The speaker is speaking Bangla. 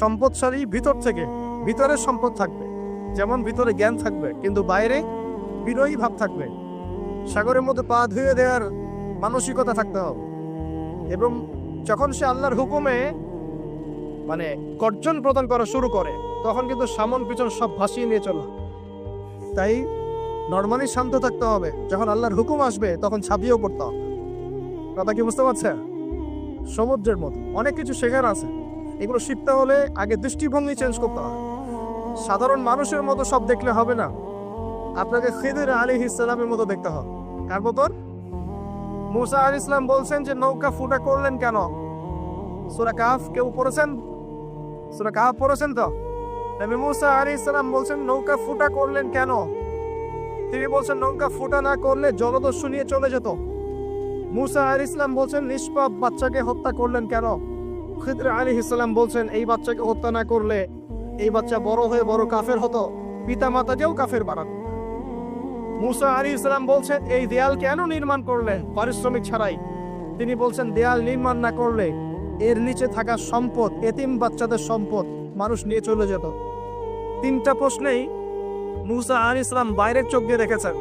সম্পদশালী ভিতর থেকে, ভিতরে সম্পদ থাকবে। যেমন ভিতরে জ্ঞান থাকবে, কিন্তু বাইরে বিনয়ী ভাব থাকবে। সাগরের মধ্যে পা ধুয়ে দেওয়ার মানসিকতা থাকতে হবে। এবং যখন সে আল্লাহর হুকুমে মানে গর্জন প্রদান করা শুরু করে, তখন কিন্তু সামন পিছন সব ভাসিয়ে নিয়ে চলো। তাই নর্মালি শান্ত থাকতে হবে। যখন আল্লাহর হুকুম আসবে, তখন ছাপিয়েও পড়তে হবে। কথা কি বুঝতে পারছে সমুদ্রের মতো। অনেক কিছু শেখার আছে। এগুলো শিখতে হলে আগে দৃষ্টিভঙ্গি চেঞ্জ করতে হবে। সাধারণ মানুষের মতো সব দেখলে হবে না। আপনাকে খিদির আলী ইসলামের মতো দেখতে হবে। কার মতন মুসা আলী ইসলাম বলছেন যে নৌকা ফুটা করলেন কেন? সুরা কাফ কেউ পড়েছেন? সুরা কাফ পড়েছেন তো? নবী মুসা আলী ইসলাম বলছেন, নৌকা ফুটা করলেন কেন? তিনি বলছেন, নৌকা ফুটা না করলে জলদস্যু নিয়ে চলে যেত। মুসা আলী ইসলাম বলছেন, নিষ্পাপ বাচ্চাকে হত্যা করলেন কেন? খিদর আলী ইসলাম বলছেন, এই বাচ্চাকে হত্যা না করলে এই বাচ্চা বড় হয়ে বড় কাফের হতো পিতা মাতাকেও কাফের বানাতো। মুসা আলী ইসলাম বলছেন, এই দেয়াল কেন নির্মাণ করলে পারিশ্রমিক ছাড়াই। তিনি বলছেন, দেয়াল নির্মাণ না করলে এর নিচে থাকা সম্পদ, এতিম বাচ্চাদের সম্পদ মানুষ নিয়ে চলে যেত। তিনটা প্রশ্নেই মুসা আলী ইসলাম বাইরের চোখ দিয়ে রেখেছেন।